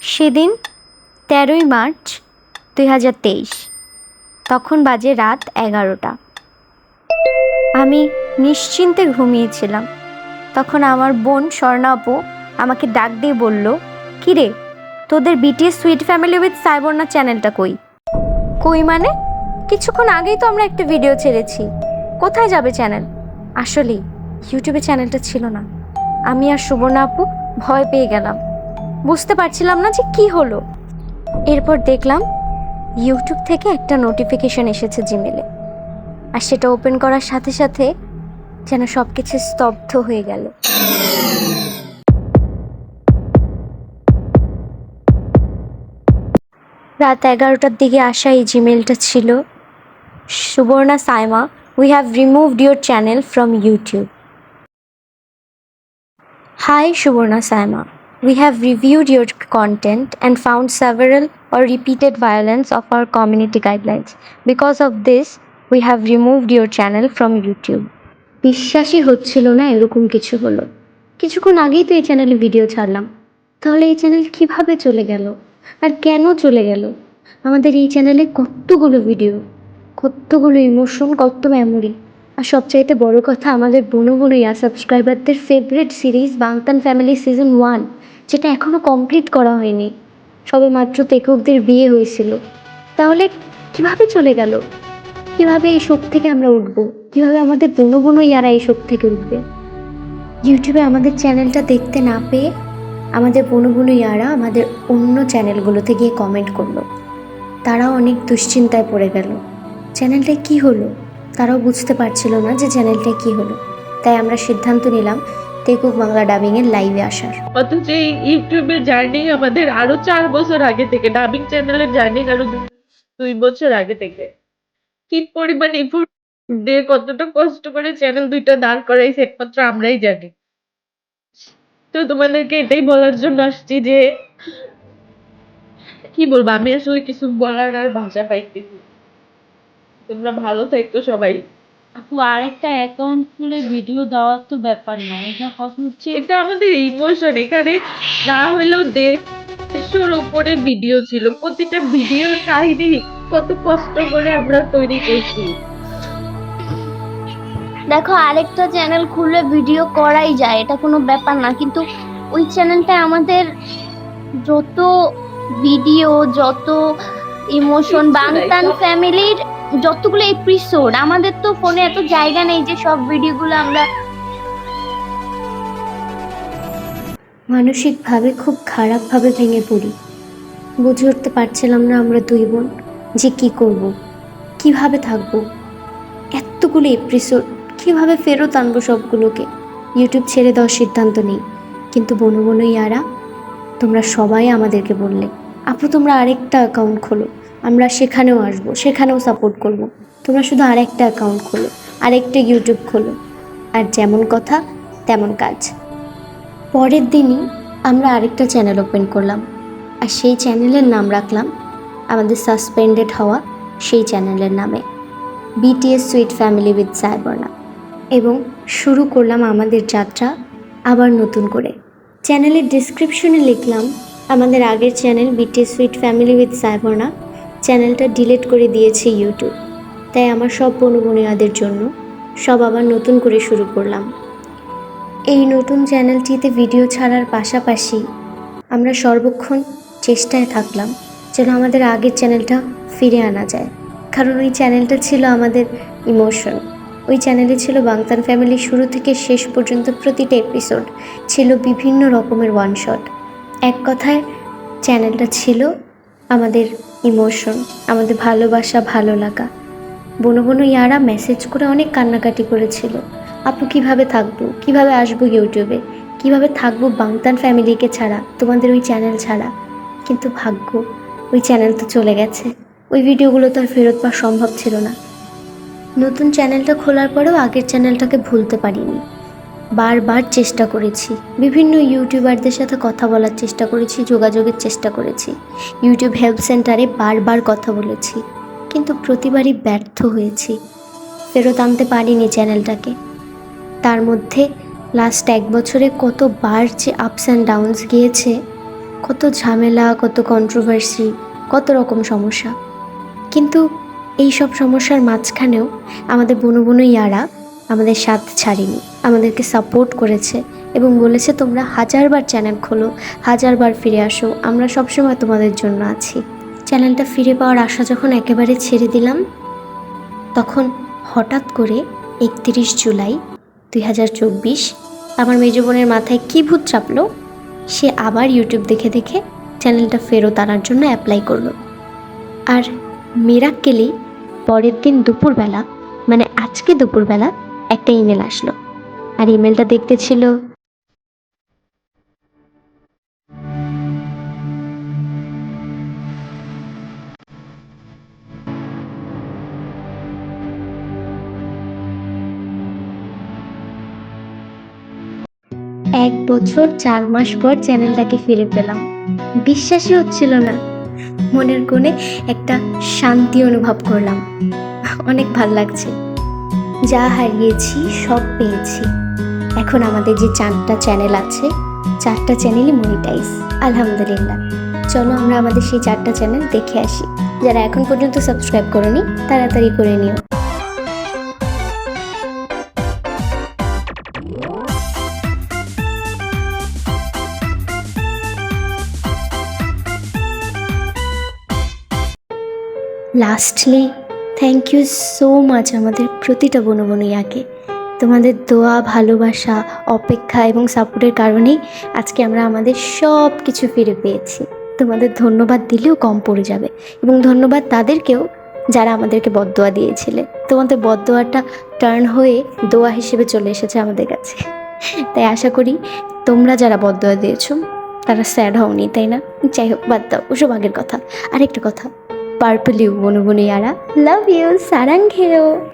সেদিন তেরোই মার্চ দুই হাজার তেইশ। তখন বাজে রাত এগারোটা। আমি নিশ্চিন্তে ঘুমিয়েছিলাম। তখন আমার বোন স্বর্ণা আপু আমাকে ডাক দিয়ে বলল কিরে তোদের BTS sweet family with Saiborna চ্যানেলটা কই? কই মানে? কিছুক্ষণ আগেই তো আমরা একটা ভিডিও ছেড়েছি। কোথায় যাবে চ্যানেল আসলেই ইউটিউবে চ্যানেলটা ছিল না। আমি আর সুবর্ণা আপু ভয় পেয়ে গেলাম। বুঝতে পারছিলাম না যে কি হলো। এরপর দেখলাম ইউটিউব থেকে একটা নোটিফিকেশন এসেছে জিমেলে আর সেটা ওপেন করার সাথে সাথে যেন সব কিছু স্তব্ধ হয়ে গেল। রাত এগারোটার দিকে আসা এই জিমেলটা ছিল, Subarna Saima we have removed your channel from YouTube hi Subarna Saima. We have reviewed your content and found several or repeated violence of our community guidelines. Because of this, we have removed your channel from YouTube. বিশ্বাসই হচ্ছিল না এরকম কিছু হলো। কিছুক্ষণ আগেই তো এই চ্যানেলে ভিডিও ছাড়লাম। তাহলে এই চ্যানেল কীভাবে চলে গেল? আর কেন চলে গেল? আমাদের এই চ্যানেলে কতগুলো ভিডিও কতগুলো ইমোশন কত মেমোরি আর সবচাইতে বড় কথা আমাদের বনু বনুইয়া সাবস্ক্রাইবারদের favourite series Bangtan family season one যেটা এখনও কমপ্লিট করা হয়নি। সবে মাত্র তেকুবদের বিয়ে হয়েছিল। তাহলে কীভাবে চলে গেল? কীভাবে এই শোক থেকে আমরা উঠবো? কীভাবে আমাদের বনু ইয়ারা এই শোক থেকে উঠবে? ইউটিউবে আমাদের চ্যানেলটা দেখতে না পেয়ে আমাদের বনু ইয়ারা আমাদের অন্য চ্যানেলগুলোতে গিয়ে কমেন্ট করল। তারাও অনেক দুশ্চিন্তায় পড়ে গেল। চ্যানেলটায় কি হলো? তারাও বুঝতে পারছিল না যে চ্যানেলটায় কি হলো। তাই আমরা সিদ্ধান্ত নিলাম তেকুক বাংলা ডাবিংয়ের লাইভে আসার। অথচ এই ইউটিউবের জার্নি আমাদের আরও চার বছর আগে থেকে ডাবিং চ্যানেলের জার্নি আরও দুই বছর আগে থেকে। কি পরিমাণ এফোর্ট দিয়ে কতটা কষ্ট করে চ্যানেল দুইটা দাঁড় করাই একমাত্র আমরাই জানি। তো তোমাদেরকে এটাই বলার জন্য আসছি যে, কি বলব? আমি আসলে কিছু বলার আর ভাষা পাইতেছি তোমরা ভালো থাকতো সবাই। আপু আরেকটা অ্যাকাউন্ট খুলে ভিডিও দেওয়ার তো ব্যাপার না এটা কথা হচ্ছে এটা আমাদের ইমোশন এখানে না হলেও দেড়শোর উপরে ভিডিও ছিল। প্রতিটা ভিডিওর কাহিনী কত কষ্ট করে আমরা তৈরি করছি। দেখো আরেকটা চ্যানেল খুলে ভিডিও করাই যায় এটা কোনো ব্যাপার না। কিন্তু ওই চ্যানেলটা আমাদের যত ভিডিও যত ইমোশন বাংতান ফ্যামিলির যতগুলো এপিসোড আমাদের তো ফোনে এত জায়গা নেই যে সব ভিডিওগুলো আমরা মানসিকভাবে খুব খারাপভাবে ভেঙে পড়ি। বুঝে উঠতে পারছিলাম না আমরা দুই বোন যে কি করব, কীভাবে থাকব। এতগুলো এপিসোড কীভাবে ফেরত আনব সবগুলোকে? ইউটিউব ছেড়ে দেওয়ার সিদ্ধান্ত নেই। কিন্তু বনু বনু ইয়ারা, তোমরা সবাই আমাদেরকে বললে। আপু, তোমরা আরেকটা অ্যাকাউন্ট খোলো। আমরা সেখানেও আসব, সেখানেও সাপোর্ট করব। তোমরা শুধু আরেকটা অ্যাকাউন্ট খোলো, আরেকটা ইউটিউব খোলো। আর যেমন কথা, তেমন কাজ। পরের দিনই আমরা আরেকটা চ্যানেল ওপেন করলাম। আর সেই চ্যানেলের নাম রাখলাম আমাদের সাসপেন্ডেড হওয়া সেই চ্যানেলের নামে। BTS sweet family with Saiborna এবং শুরু করলাম আমাদের যাত্রা আবার নতুন করে। চ্যানেলের ডিসক্রিপশনে লিখলাম আমাদের আগের channel BTS sweet family with Saiborna চ্যানেলটা ডিলিট করে দিয়েছে ইউটিউব। তাই আমার সব বনুবনিয়াদের জন্য সব আবার নতুন করে শুরু করলাম। এই নতুন চ্যানেলটিতে ভিডিও ছাড়ার পাশাপাশি আমরা সর্বক্ষণ চেষ্টায় থাকলাম যেন আমাদের আগের চ্যানেলটা ফিরে আনা যায়। কারণ ওই চ্যানেলটা ছিল আমাদের ইমোশন। ওই চ্যানেলে ছিল বাংতান ফ্যামিলি শুরু থেকে শেষ পর্যন্ত প্রতিটা এপিসোড ছিল বিভিন্ন রকমের ওয়ান শট এক কথায়, চ্যানেলটা ছিল আমাদের ইমোশন, আমাদের ভালোবাসা, ভালো লাগা। বনো বনু ইয়ারা মেসেজ করে অনেক কান্নাকাটি করেছিল। আপু, কীভাবে থাকব? কীভাবে আসব ইউটিউবে? কীভাবে থাকব বাংতান ফ্যামিলিকে ছাড়া, তোমাদের ওই চ্যানেল ছাড়া? কিন্তু ভাগ্য, ওই চ্যানেল তো চলে গেছে। ওই ভিডিওগুলো তো আর ফেরত পাওয়া সম্ভব ছিল না। নতুন চ্যানেলটা খোলার পরেও আগের চ্যানেলটাকে ভুলতে পারিনি। বারবার চেষ্টা করেছি। বিভিন্ন ইউটিউবারদের সাথে কথা বলার চেষ্টা করেছি, যোগাযোগের চেষ্টা করেছি। ইউটিউব হেল্প সেন্টারে বারবার কথা বলেছি। কিন্তু প্রতিবারই ব্যর্থ হয়েছি। ফেরত আনতে পারিনি চ্যানেলটাকে। তার মধ্যে লাস্ট এক বছরে কতবার যে আপস অ্যান্ড ডাউনস গিয়েছে, কত ঝামেলা, কত কন্ট্রোভার্সি কত রকম সমস্যা। কিন্তু এই সব সমস্যার মাঝখানেও আমাদের বনু বনু ইয়ারা আমাদের সাথ ছাড়েনি। আমাদেরকে সাপোর্ট করেছে এবং বলেছে, তোমরা হাজারবার চ্যানেল খোলো, হাজারবার ফিরে আসো। আমরা সবসময় তোমাদের জন্য আছি। চ্যানেলটা ফিরে পাওয়ার আশা যখন একেবারে ছেড়ে দিলাম, তখন হঠাৎ করে একত্রিশ জুলাই দুই হাজার চব্বিশ আমার মেজ বোনের মাথায় কী ভূত চাপলো? সে আবার ইউটিউব দেখে দেখে চ্যানেলটা ফেরত আনার জন্য অ্যাপ্লাই করল। আর মিরাক্কেলি পরের দিন দুপুরবেলা মানে আজকে দুপুরবেলা একটা ইমেল আসলো। আর ইমেলটা দেখতে ছিল, এক বছর চার মাস পর চ্যানেলটাকে ফিরে পেলাম। বিশ্বাসই হচ্ছিল না। মনের কোণে একটা শান্তি অনুভব করলাম। অনেক ভালো লাগছে। যা হারিয়েছি, সব পেয়েছি। এখন আমাদের যে চারটা চ্যানেল আছে, চারটা চ্যানেলই মনিটাইজ আলহামদুলিল্লাহ। চলো আমরা আমাদের সেই চারটা চ্যানেল দেখে আসি। যারা এখন পর্যন্ত সাবস্ক্রাইব করেনি, তাড়াতাড়ি করে নিও। Lastly thank you so much আমাদের প্রতিটা বনু বনুইয়াকে তোমাদের দোয়া, ভালোবাসা, অপেক্ষা এবং সাপোর্টের কারণেই আজকে আমরা আমাদের সব কিছু ফিরে পেয়েছি। তোমাদের ধন্যবাদ দিলেও কম পড়ে যাবে এবং ধন্যবাদ তাদেরকেও যারা আমাদেরকে বদদোয়া দিয়েছিলে। তোমাদের বদদোয়াটা টার্ন হয়ে দোয়া হিসেবে চলে এসেছে আমাদের কাছে। তাই আশা করি তোমরা যারা বদদোয়া দিয়েছ, তারা স্যাড হওনি, তাই না? যাই হোক, বাদ দাও ওসব আগের কথা। আরেকটা কথা পার্পল ইউ বনু বনু ইয়ারা। Love you সারাং ঘেরো